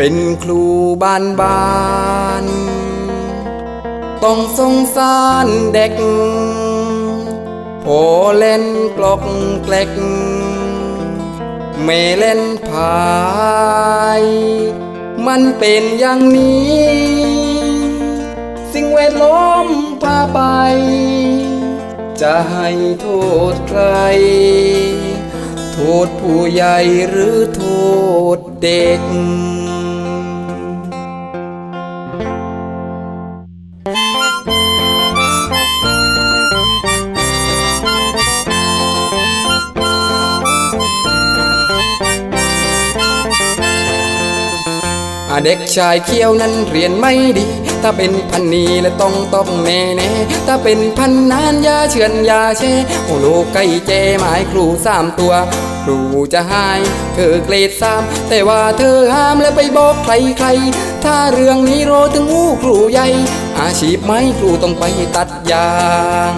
เป็นครูบ้านบ้านต้องสงสารเด็กโผเล่นกลอกแกล็ก ไม่เล่นพาย มันเป็นอย่างนี้ สิ่งแวดล้อมพาไป จะให้โทษใคร โทษผู้ใหญ่หรือโทษเด็ก เด็กชายเขี้ยวนั้นเรียนไม่ดี ถ้าเป็นพันนีและต้องต้องแน่แน่ถ้าเป็นพันนานยาเฉือนยาเชโอโลกไก่เจหมายครูสามตัว ครูจะให้เธอเกรดสามแต่ว่าเธอห้ามและไปบอกใครใครๆถ้าเรื่องนี้โรถึงอู้ครูใหญ่ อาชีพไหมครูต้องไปตัดยาง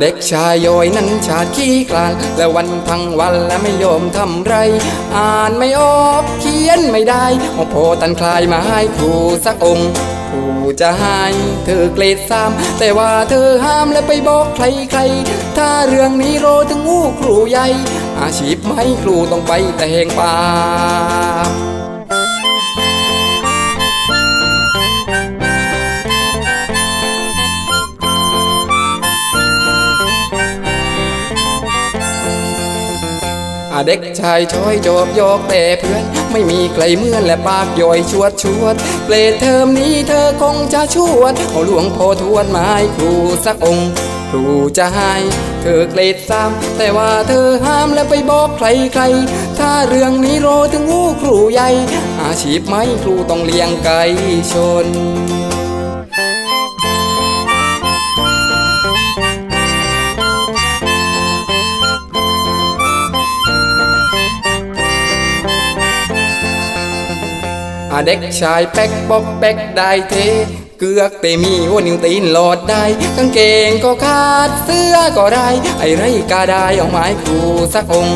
เด็กชายโยอยนั้นชาดขี้คลานและวันทั้งวันและไม่ยอมทำไร อ่านไม่ออกเขียนไม่ได้โอโพตันคลายมาให้ครูสักองค์ครูจะให้เธอเกรดสามแต่ว่าเธอห้ามและไปบอกใครใครๆถ้าเรื่องนี้โรถึงอู้ครูใหญ่ อาชีพไม่ครูต้องไปแต่งป่า เด็กชายช้อยจอบยอกแต่เพื่อน ไม่มีใครเมื่อนและปากย่อยชวดชวด เปลดเทอมนี้เธอคงจะชวดเอาหลวงพ่อทวดมาให้ครูสักองค์ครูจะให้เธอเกรดสามแต่ว่าเธอห้ามและไปบอกใครใครๆถ้าเรื่องนี้โรถึงงูครูใหญ่ อาชีพไหมครูต้องเลี้ยงไก่ชน เด็กชายแป๊กป๊อกแป๊กได้เท เกือกเตมีหัวนิ้วตีนหลอดได้กางเกงก็ขาดเสื้อก็ได้ ไอ้ไรกาได้เอาไม้ครูสักอง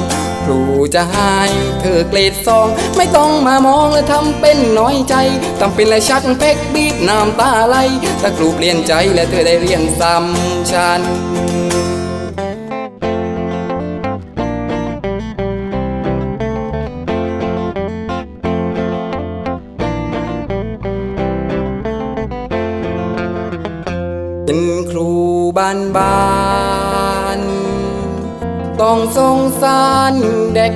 ครูจะให้เธอเกรดสอง ไม่ต้องมามองและทำเป็นน้อยใจทำเป็นและชักแป๊กบีดน้ำตาไหลถ้าครูเปลี่ยนใจและเธอได้เรียนซ้ำฉัน เป็นครูบ้านบ้านต้องสงสารเด็ก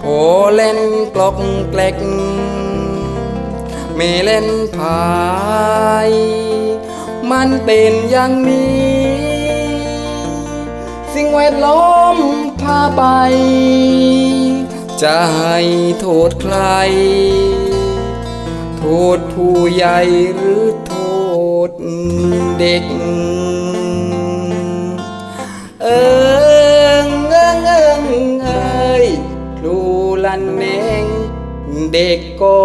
โผเล่นกลอกแกลกไม่เล่นพาย มันเป็นอย่างนี้ สิ่งแวดล้อมพาไป จะให้โทษใคร โทษผู้ใหญ่หรือ เด็ก เอิงเอิงเอิงเอ้ยครูลันเองเด็กก็